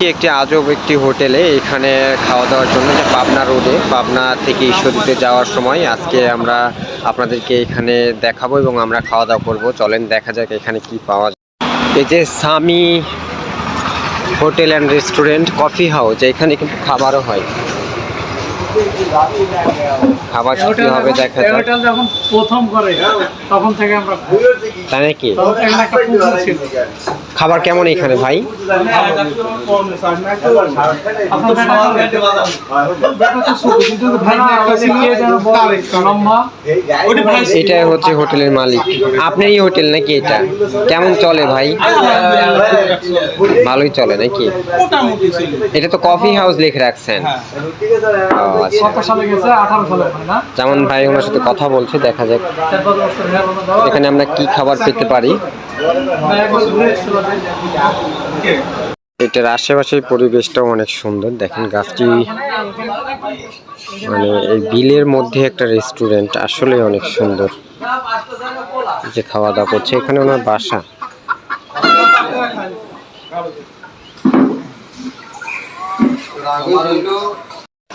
একটি আজব একটি হোটেলে এখানে খাওয়া দাওয়ার জন্য যে পাবনা রোডে। পাবনা থেকে ঈশ্বরীতে যাওয়ার সময় আজকে আমরা আপনাদেরকে এখানে দেখাবো এবং আমরা খাওয়া দাওয়া করব। চলেন দেখা যাক এখানে কি পাওয়া যায়। এই যে Sami hotel and restaurant coffee house এখানে কিন্তু খাবারও হয়। খাবার কি হবে দেখা যাক। হোটেল যখন প্রথম করে তখন থেকে আমরা তাই নাকি? একটা ছিল। খাবার কেমন এখানে ভাই। এটা হচ্ছে হোটেলের মালিক। আপনারই হোটেল নাকি এটা? কেমন চলে ভাই? ভালোই চলে নাকি? এটা তো কফি হাউস লিখে রাখছেন। আচ্ছা। যেমন ভাই ওনার সাথে কথা বলছে, দেখা যাক। এখানে আমরা কি খাবার পেতে পারি? এটার আশেপাশের পরিবেশটাও অনেক সুন্দর। দেখেন গাছটি মানে এই বিলের মধ্যে একটা রেস্টুরেন্ট আসলে অনেক সুন্দর। যে খাওয়া দাওয়া করছে, এখানে ওনার বাসা।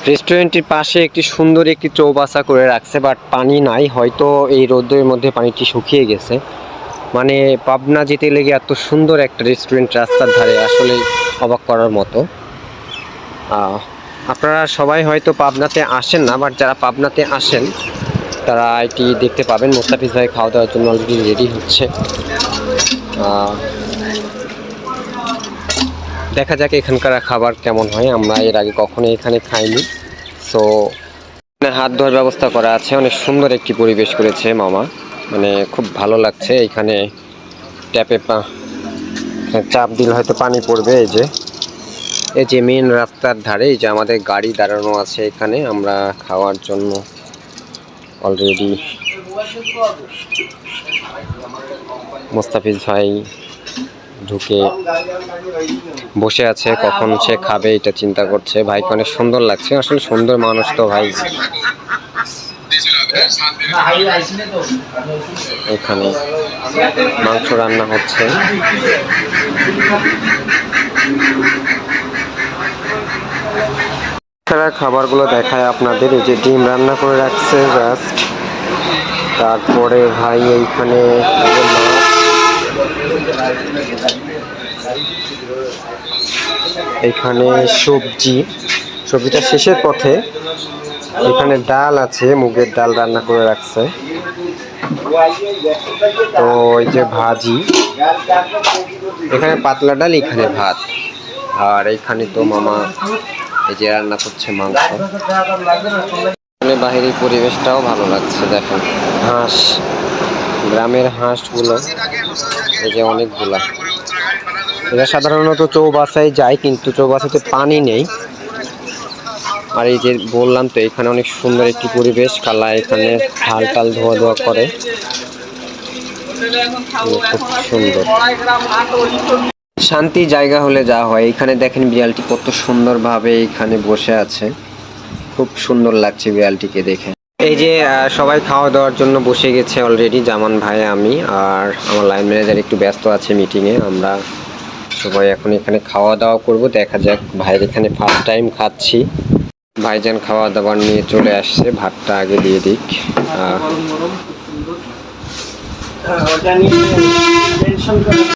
রেস্টুরেন্টের পাশে একটি সুন্দর একটি চৌবাসা করে রাখছে বাট পানি নাই। হয়তো এই রোদের মধ্যে পানিটি শুকিয়ে গেছে। মানে পাবনা যেতে লেগে এত সুন্দর একটা রেস্টুরেন্ট রাস্তার ধারে আসলে অবাক করার মতো। আপনারা সবাই হয়তো পাবনাতে আসেন না বাট যারা পাবনাতে আসেন, তারা এটি দেখতে পাবেন। মোস্তাফিজ ভাই খাওয়া দাওয়ার জন্য অলরেডি রেডি হচ্ছে। দেখা যাক এখানকার খাবার কেমন হয়। আমরা এর আগে কখনো এখানে খাইনি। সো হাত ধোয়ার ব্যবস্থা করা আছে। অনেক সুন্দর একটি পরিবেশ করেছে মামা। মানে খুব ভালো লাগছে এখানে ট্যাপে পা চাপ দিলে হয়তো পানি পড়বে, এই যে। এই যে মেন রাস্তার ধারে, এই যে আমাদের গাড়ি দাঁড়ানো আছে এখানে, আমরা খাওয়ার জন্য অলরেডি মোস্তাফিজ ভাই ঢুকে বসে আছে, কখন সে খাবে এটা চিন্তা করছে। ভাইকে অনেক সুন্দর লাগছে, আসলে সুন্দর মানুষ তো ভাই। এখানে মাংস রান্না হচ্ছে। এছাড়া খাবারগুলো দেখায় আপনাদের, এই যে ডিম রান্না করে রাখছে জাস্ট তারপরে ভাই এইখানে এই যে মাছ। এখানে সবজি। সবজিটা শেষের পথে। এখানে ডাল আছে, মুগের ডাল রান্না করে রাখছে। তো ওই যে ভাজি, এখানে পাতলা ডাল, এখানে ভাত। আর এখানে তো মামা এই যে রান্না করছে মাংস। এখানে বাহিরের পরিবেশটাও ভালো লাগছে, দেখেন। হাঁস, গ্রামের হাঁসগুলো, এই যে অনেকগুলা। এরা সাধারণত চৌবাসায় যায়, কিন্তু চৌবাসাতে পানি নেই। আর এই যে বললাম তো, এখানে অনেক সুন্দর একটি পরিবেশ। কালা এখানে ঢাল টাল ধোয়া ধোয়া করে। খুব সুন্দর। শান্তি জায়গা হলে যা হয়। এখানে দেখেন বিড়ালটি কত সুন্দরভাবে এখানে বসে আছে। খুব সুন্দর লাগছে বিড়ালটিকে দেখে। এই যে সবাই খাওয়া দাওয়ার জন্য বসে গেছে অলরেডি জামান ভাই, আমি আর আমার লাইন ম্যানেজার একটু ব্যস্ত আছে মিটিংয়ে আমরা সবাই এখন এখানে খাওয়া দাওয়া করব। দেখা যাক, ভাইয়ের এখানে ফার্স্ট টাইম খাচ্ছি। ভাইজান খাওয়া দাবার নিয়ে চলে আসছে। ভাতটা আগে দিয়ে দিক। আহ,